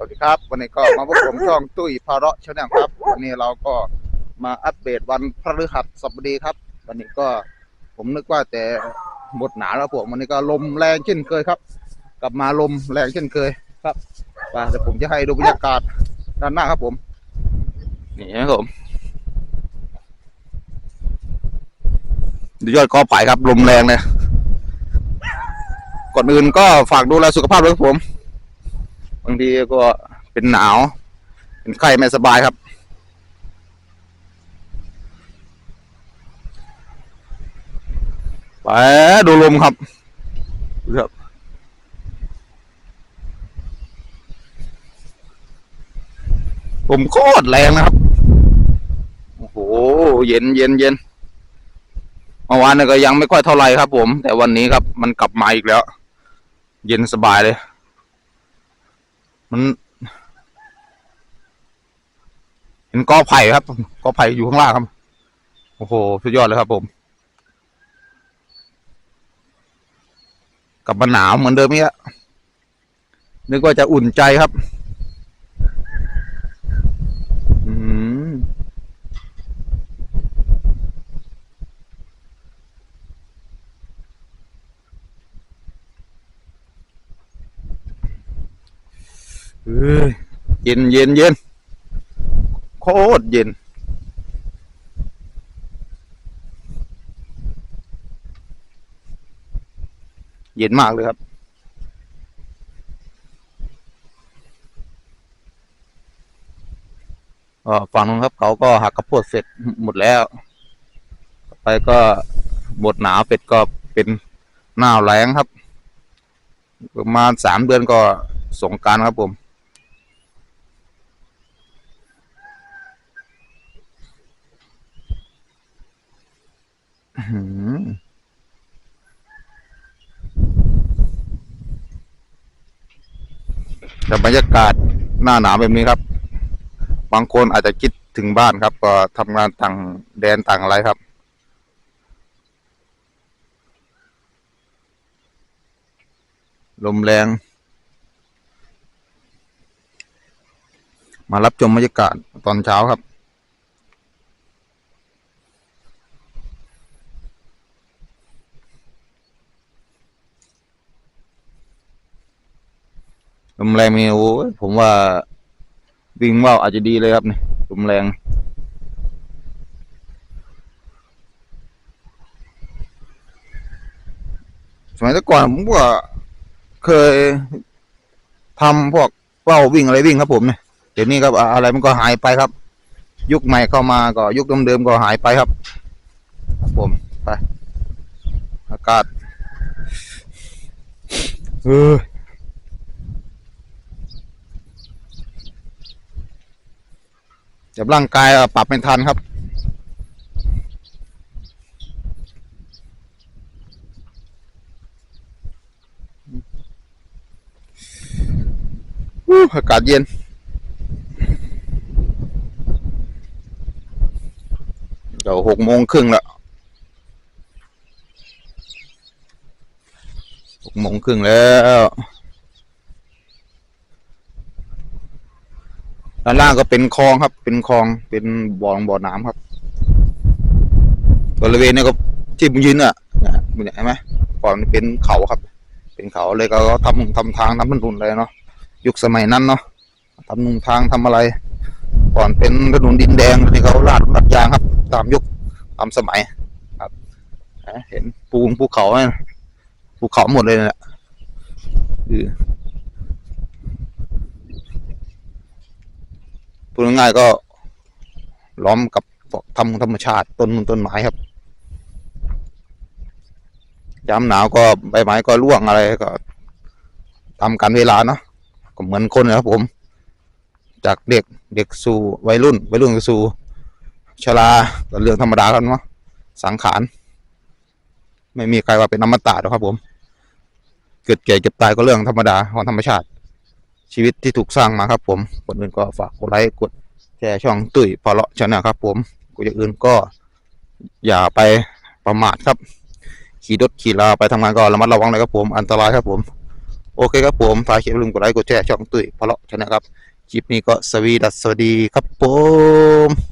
สวัสดีครับ วันนี้ก็มาพบผมช่องตุ้ยพาราะชาแนลครับ วันนี้เราก็มาอัปเดตวันพฤหัสบดีครับ วันนี้ก็ผมนึกว่าแต่หมดหนาแล้วผมวันนี้ก็ลมแรงเช่นเคยครับ กลับมาลมแรงเช่นเคยครับมาเดี๋ยวผมจะให้ดูบรรยากาศด้านหน้าครับผม นี่ครับผมดูยอดกอไผ่ครับลมแรงเลยก่อนอื่นก็ฝากดูแลสุขภาพด้วยครับผมางทีก็เป็นหนาว เป็นไข้ไม่สบายครับ ไปดูลมครับครับลมโคตรแรงนะครับ โอ้โห เย็นเย็นเย็นเมื่อวานก็ยังไม่ค่อยเท่าไหร่ครับผม แต่วันนี้ครับ มันกลับมาอีกแล้ว เย็นสบายเลย มันเห็นกอไผ่ครับกอไผ่อยู่ข้างล่างครับ โอ้โห สุดยอดเลยครับ ผม กลับมาหนาวเหมือนเดิมเนี่ยนึกว่าจะอุ่นใจครับ อืม เย็นเย็นเย็นโคตรเย็น เย็นมากเลยครับฝั่งนู้นครับเขาก็หักกระโพดเสร็จหมดแล้ว ไปก็หมดหนาวเป็ดก็เป็นหน้าแรงครับ ประมาณสามเดือนก็สงการครับผม แต่บรรยากาศหน้าหนาวแบบนี้ครับ บางคนอาจจะคิดถึงบ้านครับก็ทำงานต่างแดนต่างอะไรครับ ลมแรง มารับชมบรรยากาศตอนเช้าครับ ลมแรงมีโอ้ยผมว่าวิ่งว่าวอาจจะดีเลยครับเนี่ยลมแรงสมัยแต่ก่อนผมก็เคยทำพวกว่าววิ่งอะไรวิ่งครับผมเนี่ยเดี๋ยวนี้ครับอะอะไรมันก็หายไปครับ ยุคใหม่เข้ามาก็ยุคเดิมๆก็หายไปครับ ครับผมไปอากาศเออ เดี๋ยวร่างกายปรับไม่ทันครับอู้อากาศเย็นเดี๋ยวหกโมงครึ่งละหกโมงครึ่งแล้ว ด้านล่างก็เป็นคลองครับ เป็นคลองเป็นบ่อบ่อน้ำครับ บริเวณนี้ก็ที่ผมยืนอะเนี่ยเนี่ยเห็นไหมก่อนเป็นเขาครับ เป็นเขาเลยก็ทำทำทางทำถนนเลยเนาะยุคสมัยนั้นเนาะทำนุงทางทำอะไร ก่อนเป็นถนนดินแดงที่เขาลาดลัดยางครับ ตามยุคตามสมัยครับเห็นปูงภูเขาเนี่ยภูเขาหมดเลยเนี่ยคือ พูดง่ายๆก็ล้อมกับธรรมธรรมชาติต้นต้นไม้ครับยามหนาวก็ใบไม้ก็ร่วงอะไรก็ตามกันเวลาเนาะก็เหมือนคนนะครับผม จากเด็กเด็กสู่วัยรุ่นวัยรุ่นสู่ชราก็เรื่องธรรมดาครับเนาะสังขารไม่มีใครว่าเป็นอมตะหรอกครับผม เกิดแก่เก็บตายก็เรื่องธรรมดาของธรรมชาติ ชีวิตที่ถูกสร้างมาครับผมคนอื่นก็ฝากกดไลค์กดแชร์ช่องตุ้ยพอเลาะชนะครับผมกูอย่างอื่นก็อย่าไปประมาทครับ ขี่รถขี่ลาไปทำงานก็ระมัดระวังเลยครับผมอันตรายครับผม โอเคครับผมฝากคลิปอย่าลืมกดไลค์กดแชร์ช่องตุ้ยพอเลาะชนะครับคลิปนี้ก็สวีดัสสวัสดีครับผม